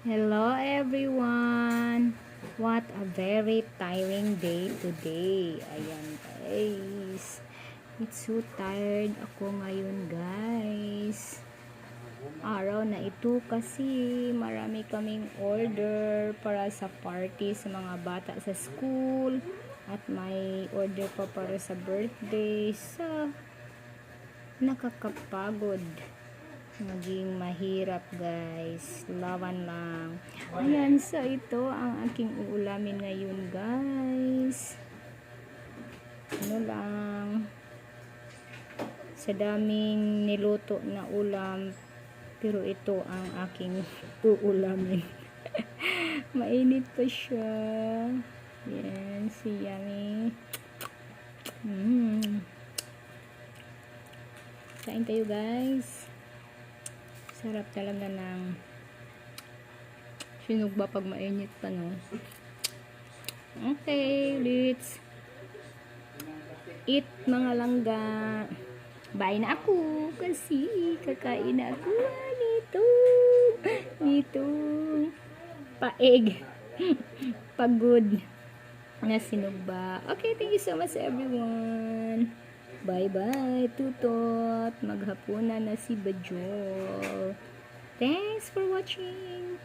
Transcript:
Hello everyone! What a very tiring day today. Ayan guys. It's so tired ako ngayon guys. Araw na ito kasi marami kaming order para sa party sa mga bata sa school at may order pa para sa birthday. So, nakakapagod maging mahirap guys. Lawan lang. Ayan so ito ang aking uulamin ngayon guys. Ano lang. Sa daming niluto na ulam pero ito ang aking uulamin. Mainit pa siya. Yan si yummy. Mm. kain tayo guys Sarap talaga ng sinugba pag mainit pa, no? Okay, let's eat mga langga. Bye na ako kasi kakain na ako nito. Nito. Paeg. Pagod na sinugba. Okay, thank you so much everyone. Bye-bye, tutot. Maghapunan na si Bajol. Thanks for watching.